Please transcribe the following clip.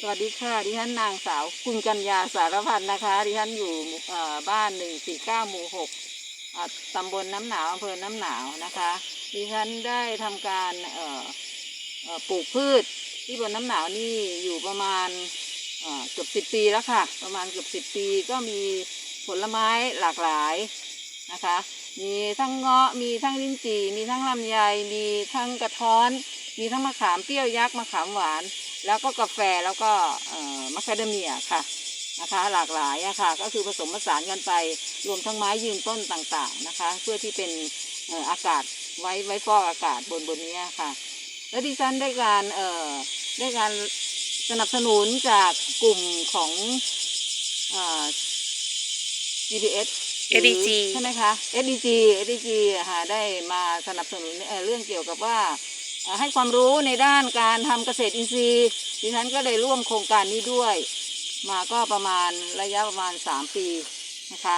สวัสดีค่ะ ดิฉันนางสาวคุณกัญญาสารพันธ์นะคะ ดิฉันอยู่บ้านหนึ่งสี่เก้าหมู่หกตำบลน้ำหนาวอำเภอน้ำหนาวนะคะ ดิฉันได้ทำการปลูกพืชที่บนน้ำหนาวนี่อยู่ประมาณเอ่อเกือบสิบปีแล้วค่ะ ประมาณเกือบสิบปีก็มีผลไม้หลากหลายนะคะ มีทั้งเงาะ มีทั้งลิ้นจี่ มีทั้งลำไย มีทั้งกระท้อน มีทั้งมะขามเปรี้ยวยักษ์ มะขามหวาน แล้วก็กาแฟแล้วก็เอ่อมะคาเดเมียค่ะนะคะ หลากหลายอะค่ะ ก็คือผสมผสานกันไปรวมทั้งไม้ยืนต้นต่างๆนะคะ เพื่อที่เป็นเอ่ออากาศไว้ไว้ฟอกอากาศบนบนนี้ค่ะ แล้วดิฉันได้การเอ่อได้การสนับสนุนจากกลุ่มของเอ่อ GPS หรือ SDG ใช่ไหมคะ SDG SDG อะค่ะได้มาสนับสนุนเอ่อเรื่องเกี่ยวกับว่าเอ่อ ให้ความรู้ในด้านการทำเกษตรอินทรีย์ดิฉันก็เลยร่วมโครงการนี้ด้วย มาก็ประมาณระยะประมาณสามปีนะคะ